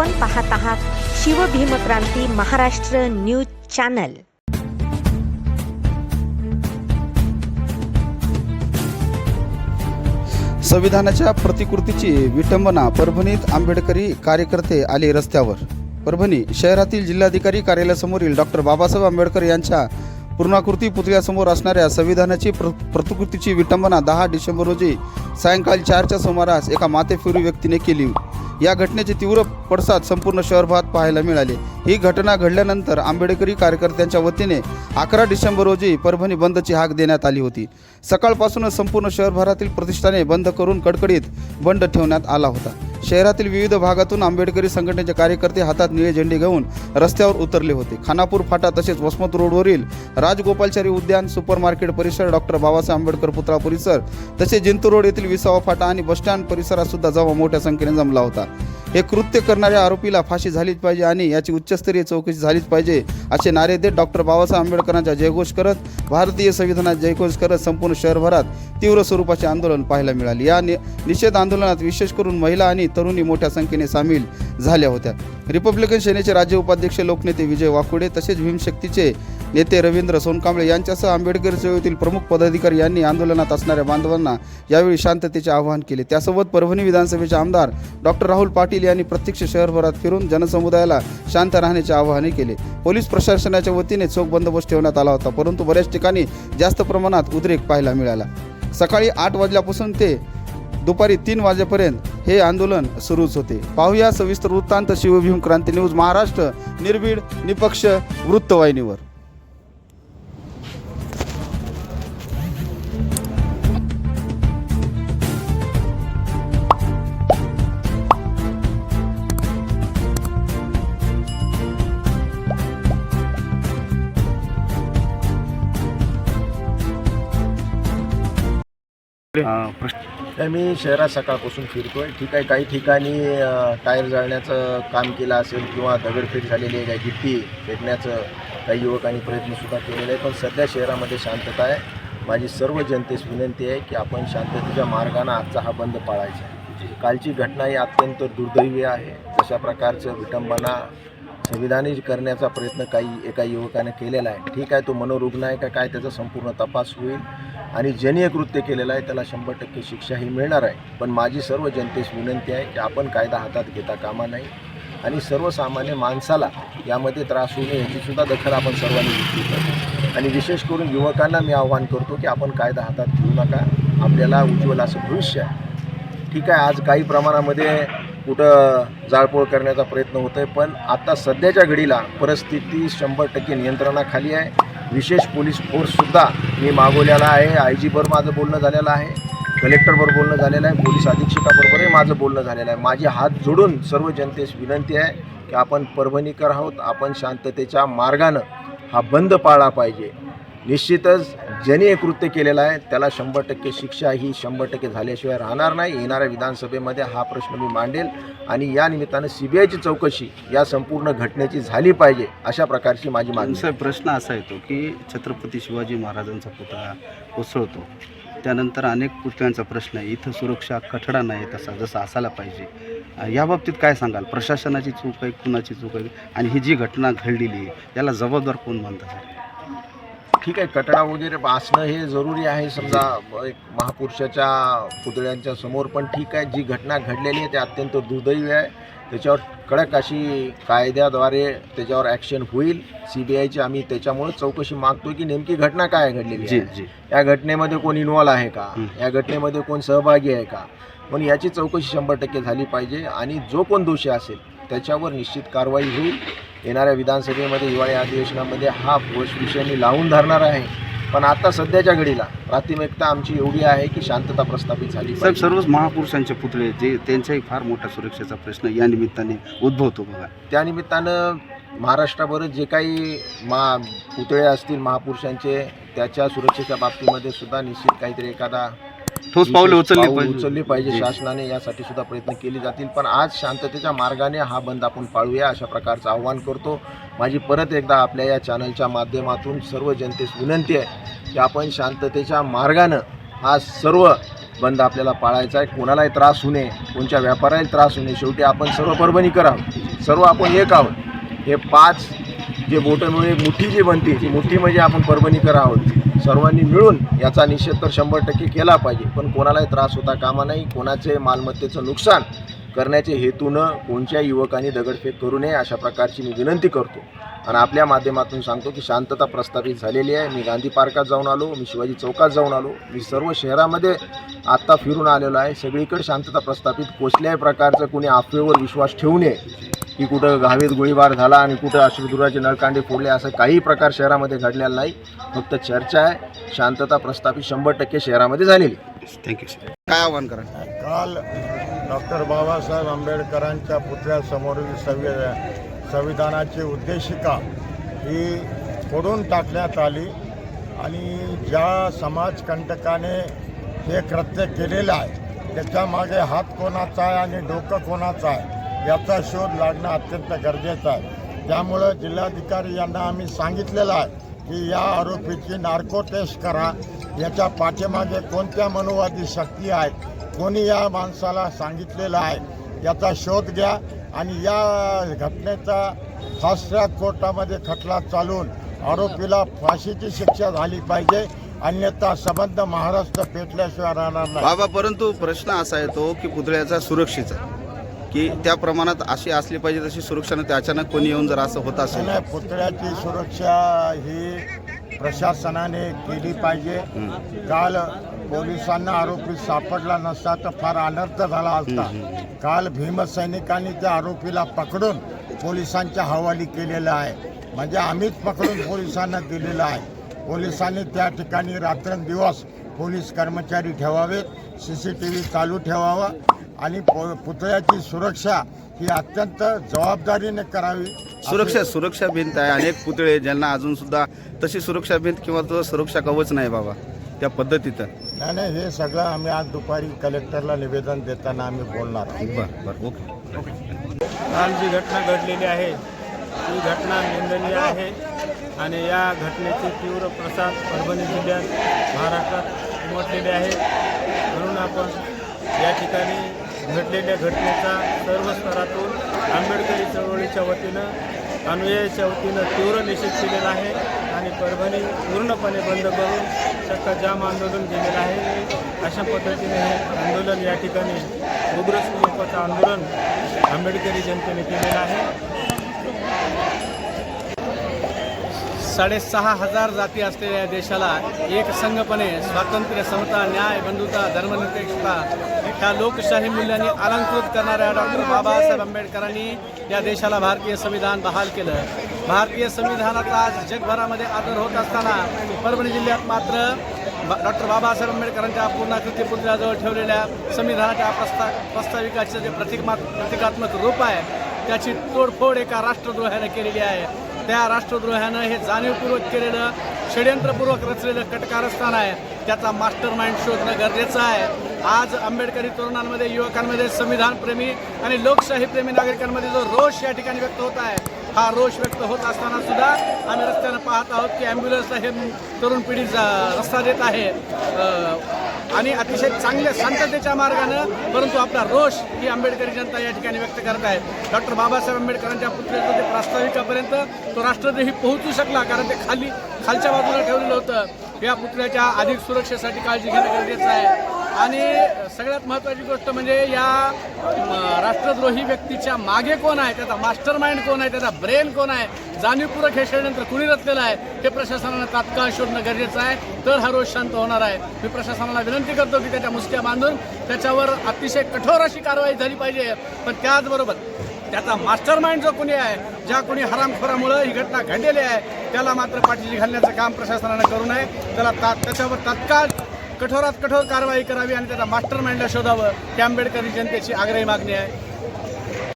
आपण पाहत आहात शिवभीमक्रांती महाराष्ट्र न्यूज चॅनल. संविधानाच्या प्रतिकृतीची विटंबना परभणीत आंबेडकरी कार्यकर्ते आले रस्त्यावर. परभणी शहरातील जिल्हाधिकारी कार्यालयासमोरील डॉक्टर बाबासाहेब आंबेडकर यांच्या पूर्णाकृती पुतळ्यासमोर असणाऱ्या संविधानाची प्र प्रतिकृतीची विटंबना दहा डिसेंबर रोजी सायंकाळी चारच्या सुमारास एका मातेफिरू व्यक्तीने केली. या घटनेचे तीव्र पडसाद संपूर्ण शहरभरात पाहायला मिळाले. ही घटना घडल्यानंतर आंबेडकरी कार्यकर्त्यांच्या वतीने अकरा डिसेंबर रोजी परभणी बंदची हाक देण्यात आली होती. सकाळपासूनच संपूर्ण शहरभरातील प्रतिष्ठाने बंद करून कडकडीत बंद ठेवण्यात आला होता. शहरातील विविध भागातून आंबेडकरी संघटनेचे कार्यकर्ते हातात निळे झेंडे घेऊन रस्त्यावर उतरले होते. खानापूर फाटा तसेच वसमत रोडवरील राजगोपालचारी उद्यान सुपर मार्केट परिसर डॉक्टर बाबासाहेब आंबेडकर पुतळा परिसर तसेच जिंतूर रोड येथील विसावा फाटा आणि बसस्टँड परिसरात सुद्धा जमा मोठ्या संख्येने जमला होता. हे कृत्य करणाऱ्या आरोपीला फाशी झालीच पाहिजे आणि याची उच्चस्तरीय चौकशी झालीच पाहिजे असे नारे देत डॉक्टर बाबासाहेब आंबेडकरांचा जयघोष करत भारतीय संविधानात जयघोष करत संपूर्ण शहरभरात तीव्र स्वरूपाचे आंदोलन पाहायला मिळाले. या नि निषेध आंदोलनात विशेष करून महिला आणि तरुणी मोठ्या संख्येने सामील झाल्या होत्या. रिपब्लिकन सेनेचे राज्य उपाध्यक्ष लोकनेते विजय वाकुडे तसेच भीमशक्तीचे नेते रवींद्र सोनकांबळे यांच्यासह आंबेडकर चळवळीतील प्रमुख पदाधिकारी यांनी आंदोलनात असणाऱ्या बांधवांना यावेळी शांततेचे आवाहन केले. त्यासोबत परभणी विधानसभेचे आमदार डॉक्टर राहुल पाटील यांनी प्रत्यक्ष शहरभरात फिरून जनसमुदायाला शांत राहण्याचे आवाहनही केले. पोलीस प्रशासनाच्या वतीने चोख बंदोबस्त ठेवण्यात आला होता परंतु बऱ्याच ठिकाणी जास्त प्रमाणात उद्रेक पाहायला मिळाला. सकाळी आठ वाजल्यापासून ते दुपारी तीन वाजेपर्यंत हे आंदोलन सुरूच होते. पाहूया सविस्तर वृत्तांत शिवभीम क्रांती न्यूज महाराष्ट्र निर्भीड निपक्ष वृत्तवाहिनीवर. तर मी शहरात सकाळपासून फिरतोय. ठीक आहे काही ठिकाणी टायर जाळण्याचं काम केलं असेल किंवा दगडफेक झालेली आहे काही गिट्टी फेकण्याचं काही युवकांनी प्रयत्नसुद्धा केलेला आहे पण सध्या शहरामध्ये शांतता आहे. माझी सर्व जनतेस विनंती आहे की आपण शांततेच्या मार्गाने आजचा हा बंद पाळायचा. आहे कालची घटना ही अत्यंत दुर्दैवी आहे. तशा प्रकारचं विटंबना संविधानी करण्याचा प्रयत्न काही एका युवकाने केलेला आहे. ठीक आहे तो मनोरुग्ण आहे का काय त्याचा संपूर्ण तपास होईल. आणि ज्यांनी हे कृत्य केलेलं आहे त्याला शंभर टक्के शिक्षाही मिळणार आहे. पण माझी सर्व जनतेस विनंती आहे की आपण कायदा हातात घेता कामा नाही आणि सर्वसामान्य माणसाला यामध्ये त्रास होऊ नये याचीसुद्धा दखल आपण सर्वांनी घेतली पाहिजे. आणि विशेष करून युवकांना मी आव्हान करतो की आपण कायदा हातात घेऊ नका. आपल्याला उज्ज्वल असं भविष्य आहे. ठीक आहे आज काही प्रमाणामध्ये कुठं जाळपोळ करण्याचा प्रयत्न होतो आहे पण आता सध्याच्या घडीला परिस्थिती शंभर टक्के नियंत्रणाखाली आहे. विशेष पोलीस फोर्ससुद्धा मी मागवलेला आहे. आय जीबरोबर माझं बोलणं झालेलं आहे. कलेक्टरबरोबर बोलणं झालेलं आहे. पोलीस अधीक्षकाबरोबरही माझं बोलणं झालेलं आहे. माझे हात जोडून सर्व जनतेस विनंती आहे की आपण परभणीकर आहोत. आपण शांततेच्या मार्गानं हा बंद पाळला पाहिजे. निश्चितच ज्यांनी हे कृत्य केलेलं आहे त्याला शंभर टक्के शिक्षा ही शंभर टक्के झाल्याशिवाय राहणार नाही. येणाऱ्या विधानसभेमध्ये हा प्रश्न मी मांडेल आणि या निमित्तानं सी बी आयची चौकशी या संपूर्ण घटनेची झाली पाहिजे अशा प्रकारची माझी मागणी प्रश्न असा येतो की छत्रपती शिवाजी महाराजांचा पुतळा कोसळतो. त्यानंतर अनेक पुतळ्यांचा प्रश्न आहे. इथं सुरक्षा कठडा नाही तसा जसा असायला पाहिजे. या बाबतीत काय सांगाल? प्रशासनाची चूक आहे कुणाची चूक आहे? आणि ही जी घटना घडलेली आहे याला जबाबदार कोण म्हणतात ठीक आहे कटडा वगैरे असणं हे जरुरी आहे. समजा एक महापुरुषाच्या पुतळ्यांच्या समोर पण ठीक आहे. जी घटना घडलेली आहे ती अत्यंत दुर्दैवी आहे. त्याच्यावर कडक अशी कायद्याद्वारे त्याच्यावर ॲक्शन होईल. सी बी आयची आम्ही त्याच्यामुळे चौकशी मागतो की नेमकी घटना काय घडलेली जी आहे. जी. या घटनेमध्ये कोण इन्वॉल्व आहे का. या घटनेमध्ये कोण सहभागी आहे का? पण याची चौकशी शंभर टक्के झाली पाहिजे. आणि जो कोण दोषी असेल त्याच्यावर निश्चित कारवाई होईल. येणाऱ्या विधानसभेमध्ये हिवाळी अधिवेशनामध्ये हा वश विषय मी लावून धरणार आहे. पण आता सध्याच्या घडीला प्राथमिकता आमची एवढी आहे की शांतता प्रस्थापित झाली साहेब सर्वच महापुरुषांचे पुतळे जे त्यांचाही फार मोठा सुरक्षेचा प्रश्न या निमित्ताने उद्भवतो बघा. त्यानिमित्तानं महाराष्ट्राभरात जे काही मा पुतळे असतील महापुरुषांचे त्याच्या सुरक्षेच्या बाबतीमध्ये सुद्धा निश्चित काहीतरी एखादा ठोस पावले उचलले पाहिजे. उचलली पाहिजे. शासनाने यासाठी सुद्धा प्रयत्न केले जातील. पण आज शांततेच्या मार्गाने हा बंद आपण पाळूया अशा प्रकारचं आव्हान करतो. माझी परत एकदा आपल्या या चॅनलच्या माध्यमातून सर्व जनतेस विनंती आहे की आपण शांततेच्या मार्गानं हा सर्व बंद आपल्याला पाळायचा आहे. कोणालाही त्रास होऊ नये कोणत्या व्यापाऱ्याला त्रास होऊ नये. शेवटी आपण सर्व परभणीकर आहोत सर्व आपण एक आहोत. हे पाच जे बोटं मिळून मुठी जी बनते ती मुठी म्हणजे आपण परभणीकर आहोत सर्वांनी मिळून याचा निषेध तर शंभर टक्के केला पाहिजे. पण कोणालाही त्रास होता कामा नाही कोणाचे मालमत्तेचं नुकसान करण्याचे हेतूनं कोणत्या युवकांनी दगडफेक करू नये अशा प्रकारची मी विनंती करतो. आणि आपल्या माध्यमातून सांगतो की शांतता प्रस्थापित झालेली आहे. मी गांधी पार्कात जाऊन आलो मी शिवाजी चौकात जाऊन आलो. मी सर्व शहरामध्ये आत्ता फिरून आलेलो आहे. सगळीकडे शांतता प्रस्थापित कोसल्याही प्रकारचं कुणी अफवेवर विश्वास ठेवू नये. की कुठं गावीत गोळीबार झाला आणि कुठं अश्रुधुराचे नळकांडे फोडले असं काही प्रकार शहरामध्ये घडलेला नाही. फक्त चर्चा आहे. शांतता प्रस्थापित शंभर टक्के शहरामध्ये झालेली थँक्यू सर काय आव्हान करा? काल डॉक्टर बाबासाहेब आंबेडकरांच्या पुतळ्यासमोरील संवि संविधानाची उद्देशिका ही फोडून टाकण्यात आली आणि ज्या समाजकंटकाने हे कृत्य केलेलं आहे त्याच्यामागे हात कोणाचा आहे आणि डोकं कोणाचं आहे याचा शोध लागणं अत्यंत गरजेचं आहे. त्यामुळं जिल्हाधिकारी यांना आम्ही सांगितलेलं आहे की या आरोपीची नार्को टेस्ट करा. याच्या पाठीमागे कोणत्या मनोवादी शक्ती आहेत? कोणी या माणसाला सांगितलेलं आहे? याचा शोध घ्या आणि या घटनेचा फास्ट ट्रॅक कोर्टामध्ये खटला चालून आरोपीला फाशीची शिक्षा झाली पाहिजे. अन्यथा संबंध महाराष्ट्र पेटल्याशिवाय राहणार नाही. बाबा परंतु प्रश्न असा येतो की पुतळ्याचा सुरक्षेचा. की त्या प्रमाणात अशी असली पाहिजे तशी सुरक्षा नव्हती अचानक कोणी येऊन जर असं होत असेल नाही पुतळ्याची सुरक्षा ही प्रशासनाने केली पाहिजे. काल पोलिसांना आरोपी सापडला नसता तर फार अनर्थ झाला असता. काल भीमसैनिकांनी त्या आरोपीला पकडून पोलिसांच्या हवाली केलेलं आहे. म्हणजे आम्हीच पकडून पोलिसांना दिलेलं आहे. पोलिसांनी त्या ठिकाणी रात्रंदिवस पोलीस कर्मचारी ठेवावेत सी सी टी व्ही चालू ठेवावा. आणि पो पुतळ्याची सुरक्षा ही अत्यंत जबाबदारीने करावी. सुरक्षा सुरक्षा भिंत आहे. अनेक पुतळे ज्यांना अजून सुद्धा तशी सुरक्षा भिंत किंवा तो सुरक्षा कवच नाही बाबा त्या पद्धतीचं. नाही नाही हे सगळं आम्ही आज दुपारी कलेक्टरला निवेदन देताना आम्ही बोलणार बरं बरं ओके. काल जी घटना घडलेली आहे ही घटना निंदनीय आहे आणि या घटनेचे तीव्र प्रसाद परभणी जिल्ह्यात महाराष्ट्रात उमटलेले आहे. म्हणून आपण या ठिकाणी घडलेल्या घटनेचा सर्व स्तरातून आंबेडकरी चळवळीच्या वतीनं अनुयायाच्या वतीनं तीव्र निषेध केलेला आहे आणि परभणी पूर्णपणे बंद करून चक्का जाम आंदोलन केलेलं आहे. अशा पद्धतीने हे आंदोलन या ठिकाणी उग्र स्वरूपाचं आंदोलन आंबेडकरी जनतेने केलेलं आहे. साडेसहा हजार जाती असलेल्या देशाला एक संघपणे स्वातंत्र्य समता न्याय बंधुता धर्मनिरपेक्षता ह्या लोकशाही मूल्यांनी अलंकृत करणाऱ्या डॉक्टर बाबासाहेब आंबेडकरांनी या देशाला भारतीय संविधान बहाल केलं. भारतीय संविधानाचा आज जगभरामध्ये आदर होत असताना परभणी जिल्ह्यात मात्र डॉक्टर बाबासाहेब आंबेडकरांच्या पूर्णाकृती पुतळ्याजवळ ठेवलेल्या संविधानाच्या प्रस्ता प्रस्ताविकाचं जे प्रतिमा प्रतिकात्मक रूप आहे त्याची तोडफोड एका राष्ट्रद्रोहाने केलेली आहे. त्या राष्ट्रद्रोहानं हे जाणीवपूर्वक केलेलं षडयंत्रपूर्वक रचलेलं कटकारस्थान आहे. त्याचा मास्टर माइंड शोधणं गरजेचं आहे. आज आंबेडकरी तरुणांमध्ये युवकांमध्ये संविधानप्रेमी आणि लोकशाहीप्रेमी नागरिकांमध्ये जो रोष या ठिकाणी व्यक्त होत आहे हा रोष व्यक्त होत असताना सुद्धा आम्ही रस्त्यानं पाहत आहोत की ॲम्ब्युलन्सला हे तरुण पिढी रस्ता देत आहे. आणि अतिशय चांगल्या शांततेच्या मार्गानं परंतु आपला रोष ही आंबेडकरी जनता या ठिकाणी व्यक्त करत आहे. डॉक्टर बाबासाहेब आंबेडकरांच्या पुतळ्याचं ते प्रास्ताविकापर्यंत तो राष्ट्रद्रोही पोहोचू शकला कारण ते खाली खालच्या बाजूला ठेवलेलं होतं. या पुतळ्याच्या अधिक सुरक्षेसाठी काळजी घेणं गरजेचं आहे. आणि सगळ्यात महत्त्वाची गोष्ट म्हणजे या राष्ट्रद्रोही व्यक्तीच्या मागे कोण आहे त्याचा मास्टर माइंड कोण आहे त्याचा ब्रेन कोण आहे जाणीवपूर्वक हे षडयंत्र कुणी रचलेलं आहे हे प्रशासनानं तात्काळ शोधणं गरजेचं आहे. तर हा रोज शांत होणार आहे. मी प्रशासनाला विनंती करतो की त्याच्या मुसक्या बांधून त्याच्यावर अतिशय कठोर अशी कारवाई झाली पाहिजे. पण त्याचबरोबर त्याचा मास्टर माइंड जो कोणी आहे ज्या कोणी हरामखोरामुळं ही घटना घडलेली आहे त्याला मात्र पाठीशी घालण्याचं काम प्रशासनानं करू नये. त्याला ता त्याच्यावर तात्काळ कठोरात कठोर कारवाई करावी आणि त्याचा मास्टर माइंडला शोधावं. ही आंबेडकरी जनतेची आग्रही मागणी आहे.